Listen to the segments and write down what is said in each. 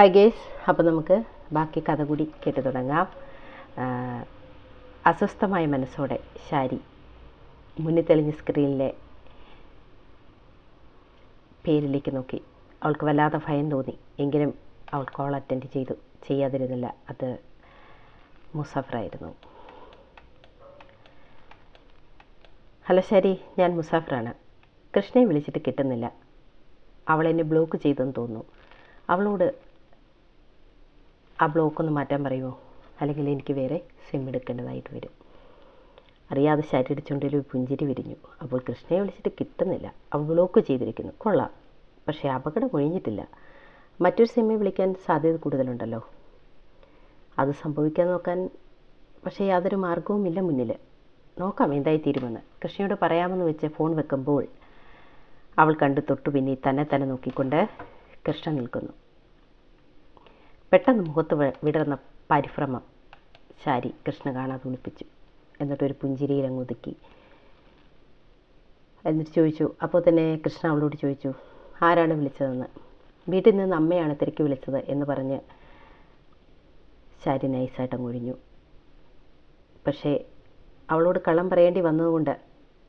Hi guys അപ്പോൾ നമുക്ക് ബാക്കി കഥ കൂടി കേട്ടു തുടങ്ങാം. അസ്വസ്ഥമായ മനസ്സോടെ ശാരി മുന്നിൽ തെളിഞ്ഞ സ്ക്രീനിലെ പേരിലേക്ക് നോക്കി. അവൾക്ക് വല്ലാതെ ഭയം തോന്നി. എങ്കിലും അവൾ കോൾ അറ്റൻഡ് ചെയ്തു. ചെയ്യാതിരുന്നില്ല. അത് മുസാഫറായിരുന്നു. ഹലോ ശരി ഞാൻ മുസാഫറാണ്. കൃഷ്ണയെ വിളിച്ചിട്ട് കിട്ടുന്നില്ല. അവളെന്നെ ബ്ലോക്ക് ചെയ്തെന്ന് തോന്നുന്നു. അവളോട് ആ ബ്ലോക്ക് ഒന്ന് മാറ്റാൻ പറയുമോ അല്ലെങ്കിൽ എനിക്ക് വേറെ സിം എടുക്കേണ്ടതായിട്ട് വരും. അറിയാതെ ശരീരച്ചുണ്ടിൽ ഒരു പുഞ്ചിരി വിരിഞ്ഞു. അപ്പോൾ കൃഷ്ണയെ വിളിച്ചിട്ട് കിട്ടുന്നില്ല. അവൾ ബ്ലോക്ക് ചെയ്തിരിക്കുന്നു. കൊള്ളാം. പക്ഷേ അപകടം ഒഴിഞ്ഞിട്ടില്ല. മറ്റൊരു സിമ്മെ വിളിക്കാൻ സാധ്യത കൂടുതലുണ്ടല്ലോ. അത് സംഭവിക്കാൻ നോക്കാൻ പക്ഷേ യാതൊരു മാർഗവുമില്ല മുന്നിൽ നോക്കാം എന്തായി തീരുമെന്ന്. കൃഷ്ണയോട് പറയാമെന്ന് വെച്ച് ഫോൺ വെക്കുമ്പോൾ അവൾ കണ്ടു തൊട്ടു പിന്നെ തന്നെ തന്നെ നോക്കിക്കൊണ്ട് കൃഷ്ണ നിൽക്കുന്നു. പെട്ടെന്ന് മുഖത്ത് വിടർന്ന പരിഭ്രമം ശാരി കൃഷ്ണ കാണാതെ ഒളിപ്പിച്ചു എന്നിട്ടൊരു പുഞ്ചിരിയിൽ അങ്ങ് ഒതുക്കി. എന്നിട്ട് ചോദിച്ചു അപ്പോൾ തന്നെ കൃഷ്ണ അവളോട് ചോദിച്ചു ആരാണ് വിളിച്ചതെന്ന്? വീട്ടിൽ നിന്ന് അമ്മയാണ് തിരക്കി വിളിച്ചത് എന്ന് പറഞ്ഞ് ശാരി നൈസായിട്ട് അങ്ങ് ഒഴിഞ്ഞു. പക്ഷേ അവളോട് കള്ളം പറയേണ്ടി വന്നതുകൊണ്ട്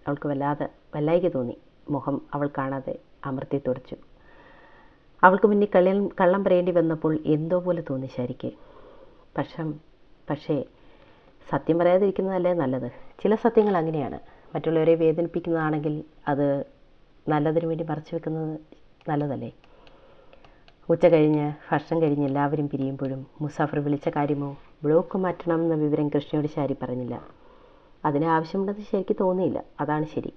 അവൾക്ക് വല്ലാതെ വല്ലായിക തോന്നി. മുഖം അവൾ കാണാതെ അമർത്തി തുടച്ചു. അവൾക്ക് മുന്നിൽ കള്ളം കള്ളം പറയേണ്ടി വന്നപ്പോൾ എന്തോ പോലെ തോന്നി ശരിക്ക്. പക്ഷം പക്ഷേ സത്യം പറയാതിരിക്കുന്നതല്ലേ നല്ലത്. ചില സത്യങ്ങൾ അങ്ങനെയാണ്. മറ്റുള്ളവരെ വേദനിപ്പിക്കുന്നതാണെങ്കിൽ അത് നല്ലതിനു വേണ്ടി മറച്ചു വെക്കുന്നത് നല്ലതല്ലേ? ഉച്ച കഴിഞ്ഞ് ഭക്ഷണം കഴിഞ്ഞ് എല്ലാവരും പിരിയുമ്പോഴും മുസാഫർ വിളിച്ച കാര്യമോ ബ്ലോക്ക് മാറ്റണം എന്ന വിവരം കൃഷ്ണയോട് ശാരി പറഞ്ഞില്ല. അതിന് ആവശ്യമുണ്ടെന്ന് ശരിക്ക് തോന്നിയില്ല. അതാണ് ശരി.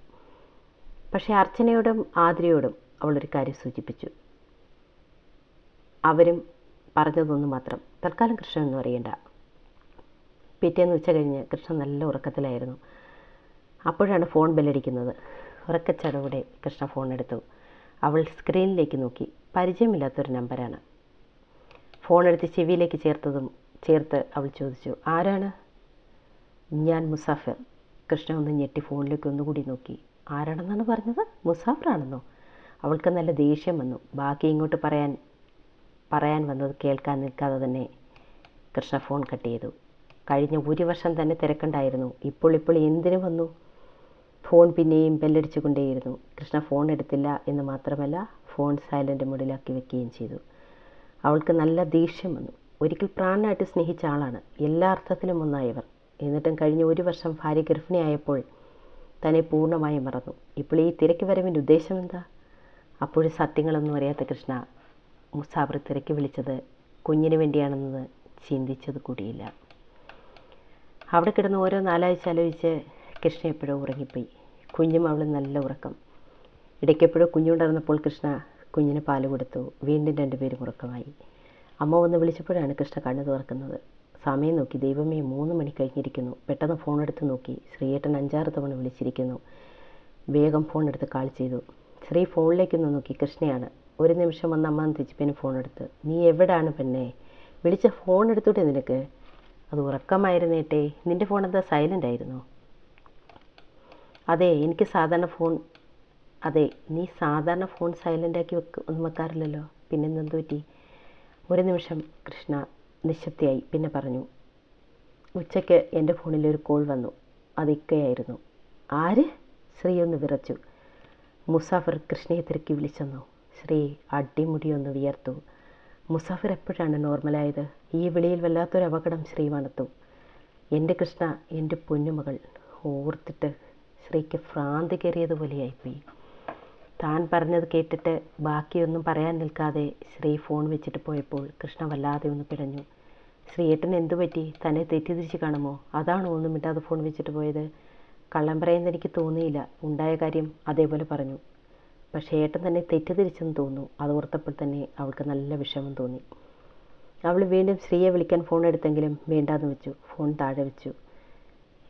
പക്ഷേ അർച്ചനയോടും ആതിരയോടും അവളൊരു കാര്യം സൂചിപ്പിച്ചു. അവരും പറഞ്ഞതൊന്നു മാത്രം. തൽക്കാലം കൃഷ്ണനൊന്നും അറിയണ്ട. പിറ്റേന്ന് ഉച്ച കഴിഞ്ഞ് കൃഷ്ണൻ നല്ല ഉറക്കത്തിലായിരുന്നു. അപ്പോഴാണ് ഫോൺ ബെല്ലടിക്കുന്നത്. ഉറക്കച്ചടവോടെ കൃഷ്ണ ഫോൺ എടുത്തു അവൾ സ്ക്രീനിലേക്ക് നോക്കി. പരിചയമില്ലാത്തൊരു നമ്പരാണ്. ഫോൺ എടുത്ത് ചെവിയിലേക്ക് ചേർത്തതും ചേർത്ത് അവൾ ചോദിച്ചു ആരാണ്? ഞാൻ മുസാഫിർ. കൃഷ്ണ ഒന്ന് ഞെട്ടി ഫോണിലേക്ക് ഒന്നുകൂടി നോക്കി. ആരാണെന്നാണ് പറഞ്ഞത്? മുസാഫിറാണെന്നോ? അവൾക്ക് നല്ല ദേഷ്യം വന്നു. ബാക്കി ഇങ്ങോട്ട് പറയാൻ പറയാൻ വന്നത് കേൾക്കാൻ നിൽക്കാതെ തന്നെ കൃഷ്ണ ഫോൺ കട്ട് ചെയ്തു. കഴിഞ്ഞ ഒരു വർഷം തന്നെ തിരക്കുണ്ടായിരുന്നു. ഇപ്പോൾ ഇപ്പോൾ എന്തിനു വന്നു? ഫോൺ പിന്നെയും ബെല്ലടിച്ചു കൊണ്ടേയിരുന്നു കൃഷ്ണ ഫോൺ എടുത്തില്ല എന്ന് മാത്രമല്ല ഫോൺ സൈലന്റ് മുടിലാക്കി വെക്കുകയും ചെയ്തു. അവൾക്ക് നല്ല ദേഷ്യം വന്നു. ഒരിക്കൽ പ്രാണനായിട്ട് സ്നേഹിച്ച ആളാണ്. എല്ലാ അർത്ഥത്തിലും ഒന്നായവർ. എന്നിട്ടും കഴിഞ്ഞ ഒരു വർഷം ഭാര്യ ഗർഭിണിയായപ്പോൾ തന്നെ പൂർണമായും മറന്നു. ഇപ്പോൾ ഈ തിരക്ക് വരവിന്റെ ഉദ്ദേശം എന്താ? അപ്പോഴും സത്യങ്ങളൊന്നും അറിയാത്ത കൃഷ്ണ മുസാബർ തിരക്ക് വിളിച്ചത് കുഞ്ഞിന് വേണ്ടിയാണെന്ന് ചിന്തിച്ചത് കൂടിയില്ല. അവിടെ കിടന്ന് ഓരോ നാലാഴ്ച ആലോചിച്ച് കൃഷ്ണ എപ്പോഴോ ഉറങ്ങിപ്പോയി. കുഞ്ഞും അവൾ നല്ല ഉറക്കം. ഇടയ്ക്കെപ്പോഴോ കുഞ്ഞുണ്ടായിരുന്നപ്പോൾ കൃഷ്ണ കുഞ്ഞിന് പാൽ കൊടുത്തു. വീണ്ടും രണ്ടുപേരും ഉറക്കമായി. അമ്മ വന്ന് വിളിച്ചപ്പോഴാണ് കൃഷ്ണ കണ്ണു തുറക്കുന്നത്. സമയം നോക്കി. ദൈവമേ മൂന്ന് മണി കഴിഞ്ഞിരിക്കുന്നു. പെട്ടെന്ന് ഫോൺ എടുത്ത് നോക്കി. ശ്രീയേട്ടൻ അഞ്ചാറ് തവണ വിളിച്ചിരിക്കുന്നു. വേഗം ഫോൺ എടുത്ത് കാൾ ചെയ്തു. ശ്രീ ഫോണിലേക്ക് നോക്കി. കൃഷ്ണയാണ്. ഒരു നിമിഷം വന്ന് അമ്മ തെച്ചിപ്പേന് ഫോൺ എടുത്ത് നീ എവിടാണ് പെണ്ണെ? വിളിച്ച ഫോൺ എടുത്തോട്ടെ നിനക്ക്? അത് ഉറക്കമായിരുന്നേട്ടെ നിന്റെ ഫോൺ എന്താ സൈലന്റ് ആയിരുന്നു? അതെ എനിക്ക് സാധാരണ ഫോൺ അതെ നീ സാധാരണ ഫോൺ സൈലന്റ് ആക്കി വെക്ക് ഒന്നും വെക്കാറില്ലല്ലോ. പിന്നെ എന്തെന്ത് പറ്റി? ഒരു നിമിഷം കൃഷ്ണ. നിശബ്ദയായി. പിന്നെ പറഞ്ഞു ഉച്ചയ്ക്ക് എന്റെ ഫോണിൽ ഒരു കോൾ വന്നു. അത് ഇക്കയായിരുന്നു. ആര്? ശ്രീ ഒന്ന് വിറച്ചു. മുസാഫർ കൃഷ്ണയെ തിരക്കി വിളിച്ചെന്നോ? ശ്രീ അടിമുടി ഒന്ന് വിയർത്തു. മുസാഫിർ എപ്പോഴാണ് നോർമലായത്? ഈ വിളിയിൽ വല്ലാത്തൊരു അപകടം ശ്രീ വണത്തു. എന്റെ കൃഷ്ണ എന്റെ പൊന്നുമകൾ ഓർത്തിട്ട് ശ്രീക്ക് ഭ്രാന്തി കയറിയതുപോലെയായിപ്പോയി. താൻ പറഞ്ഞത് കേട്ടിട്ട് ബാക്കിയൊന്നും പറയാൻ നിൽക്കാതെ ശ്രീ ഫോൺ വെച്ചിട്ട് പോയപ്പോൾ കൃഷ്ണ വല്ലാതെ ഒന്ന് പിടഞ്ഞു. ശ്രീയേട്ടൻ എന്തു പറ്റി? തന്നെ തെറ്റിദ്ധരിച്ച് കാണുമോ? അതാണോ ഒന്നും മിണ്ടാതെ ഫോൺ വെച്ചിട്ട് പോയത്? കള്ളം പറയുന്നെനിക്ക് തോന്നിയില്ല. ഉണ്ടായ കാര്യം അതേപോലെ പറഞ്ഞു. പക്ഷേ ഏട്ടൻ തന്നെ തെറ്റിദ്ധരിച്ചെന്ന് തോന്നുന്നു. അത് ഓർത്തപ്പോൾ തന്നെ അവൾക്ക് നല്ല വിഷമം തോന്നി. അവൾ വീണ്ടും ശ്രീയെ വിളിക്കാൻ ഫോൺ എടുത്തെങ്കിലും വേണ്ടാന്ന് വെച്ചു. ഫോൺ താഴെ വെച്ചു.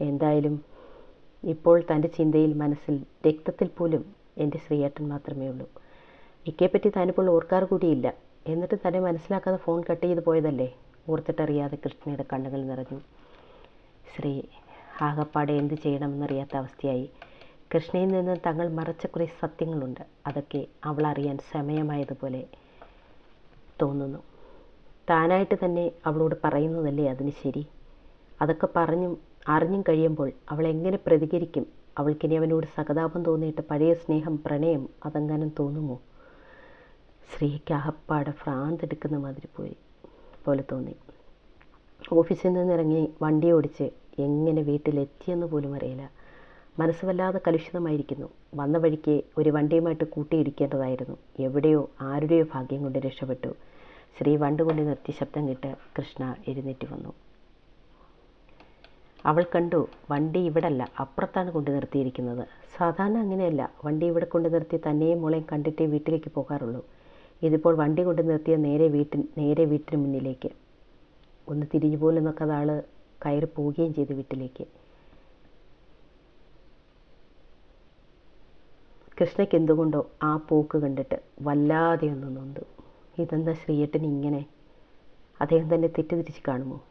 എന്തായാലും ഇപ്പോൾ തന്റെ ചിന്തയിൽ മനസ്സിൽ രക്തത്തിൽ പോലും എന്റെ ശ്രീയേട്ടൻ മാത്രമേ ഉള്ളൂ. ഇക്കയെപ്പറ്റി താനിപ്പോൾ ഓർക്കാറ് കൂടിയില്ല. എന്നിട്ട് തന്നെ മനസ്സിലാക്കാതെ ഫോൺ കട്ട് ചെയ്ത് പോയതല്ലേ? ഓർത്തിട്ടറിയാതെ കൃഷ്ണയുടെ കണ്ണുകൾ നിറഞ്ഞു. ശ്രീ ആകപ്പാടെ എന്ത് ചെയ്യണമെന്നറിയാത്ത അവസ്ഥയായി. കൃഷ്ണയിൽ നിന്ന് തങ്ങൾ മറച്ച കുറേ സത്യങ്ങളുണ്ട്. അതൊക്കെ അവൾ അറിയാൻ സമയമായതുപോലെ തോന്നുന്നു. താനായിട്ട് തന്നെ അവളോട് പറയുന്നതല്ലേ അതിന് ശരി? അതൊക്കെ പറഞ്ഞും അറിഞ്ഞും കഴിയുമ്പോൾ അവൾ എങ്ങനെ പ്രതികരിക്കും? അവൾക്കിനി അവനോട് സഹതാപം തോന്നിയിട്ട് പഴയ സ്നേഹം പ്രണയം അതെങ്ങാനും തോന്നുമോ? ശ്രീക്ക് അഹപ്പാടെ ഭ്രാന്തെടുക്കുന്ന മാതിരി പോയി പോലെ തോന്നി. ഓഫീസിൽ നിന്നിറങ്ങി വണ്ടി ഓടിച്ച് എങ്ങനെ വീട്ടിലെത്തിയെന്ന് പോലും അറിയില്ല. മനസ്സ് വല്ലാതെ കലുഷിതമായിരിക്കുന്നു. വന്ന വഴിക്ക് ഒരു വണ്ടിയുമായിട്ട് കൂട്ടിയിടിക്കേണ്ടതായിരുന്നു. എവിടെയോ ആരുടെയോ ഭാഗ്യം കൊണ്ട് രക്ഷപ്പെട്ടു. ശ്രീ വണ്ടി കൊണ്ട് നിർത്തി ശബ്ദം കേട്ട് കൃഷ്ണ എഴുന്നേറ്റ് വന്നു. അവൾ കണ്ടു വണ്ടി ഇവിടല്ല അപ്പുറത്താണ് കൊണ്ട് നിർത്തിയിരിക്കുന്നത്. സാധാരണ അങ്ങനെയല്ല. വണ്ടി ഇവിടെ കൊണ്ട് നിർത്തി തന്നെയും മോളെയും കണ്ടിട്ടേ വീട്ടിലേക്ക് പോകാറുള്ളൂ. ഇതിപ്പോൾ വണ്ടി കൊണ്ട് നിർത്തിയ നേരെ വീട്ടിൽ നേരെ വീട്ടിന് മുന്നിലേക്ക്. ഒന്ന് തിരിഞ്ഞു പോലും നോക്കാതെ ആൾ കയറി പോവുകയും ചെയ്തു വീട്ടിലേക്ക്. കൃഷ്ണയ്ക്ക് എന്തുകൊണ്ടോ ആ പോക്ക് കണ്ടിട്ട് വല്ലാതെ ഒന്ന് നൊന്തു. ഇതെന്താ ശ്രീയേട്ടൻ ഇങ്ങനെ? അദ്ദേഹം തന്നെ തെറ്റിദ്ധരിച്ച് കാണുമോ?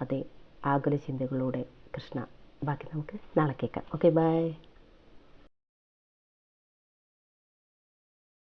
അതെ ആകുല ചിന്തകളോടെ കൃഷ്ണ. ബാക്കി നമുക്ക് നാളെ കേൾക്കാം. Okay bye